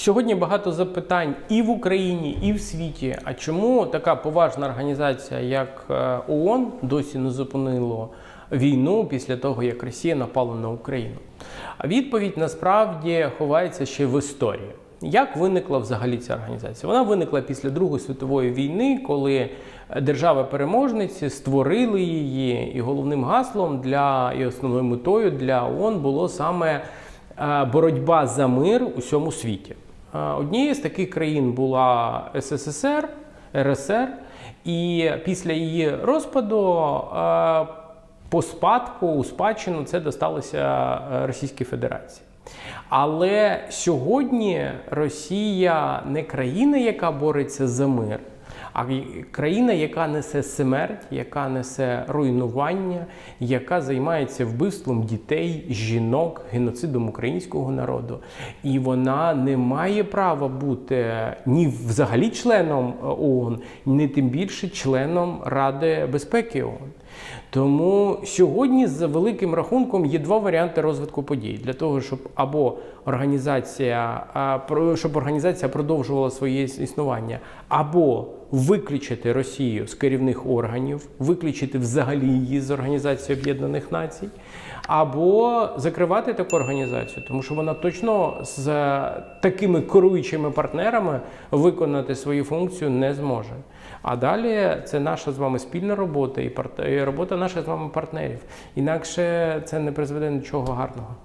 Сьогодні багато запитань і в Україні, і в світі. А чому така поважна організація, як е, ООН, досі не зупинило війну після того, як Росія напала на Україну? А відповідь насправді ховається ще в історії. Як виникла взагалі ця організація? Вона виникла після Другої світової війни, коли держави-переможниці створили її, і головним гаслом для і основною метою для ООН було саме е, боротьба за мир у всьому світі. Е, Однією з таких країн була СССР, РСР, і після її розпаду е, по спадку у спадщину це досталося е, Російській Федерації. Але сьогодні Росія не країна, яка бореться за мир, а країна, яка несе смерть, яка несе руйнування, яка займається вбивством дітей, жінок, геноцидом українського народу. І вона не має права бути ні взагалі членом е, ООН, ні тим більше членом Ради безпеки ООН. Тому сьогодні за великим рахунком є два варіанти розвитку подій для того, щоб або організація, про- щоб організація продовжувала своє існування, або виключити Росію з керівних органів, виключити взагалі її з Організації Об'єднаних Націй, або закривати таку організацію, тому що вона точно з такими керуючими партнерами виконати свою функцію не зможе. А далі це наша з вами спільна робота і робота наших з вами партнерів. Інакше це не призведе нічого гарного.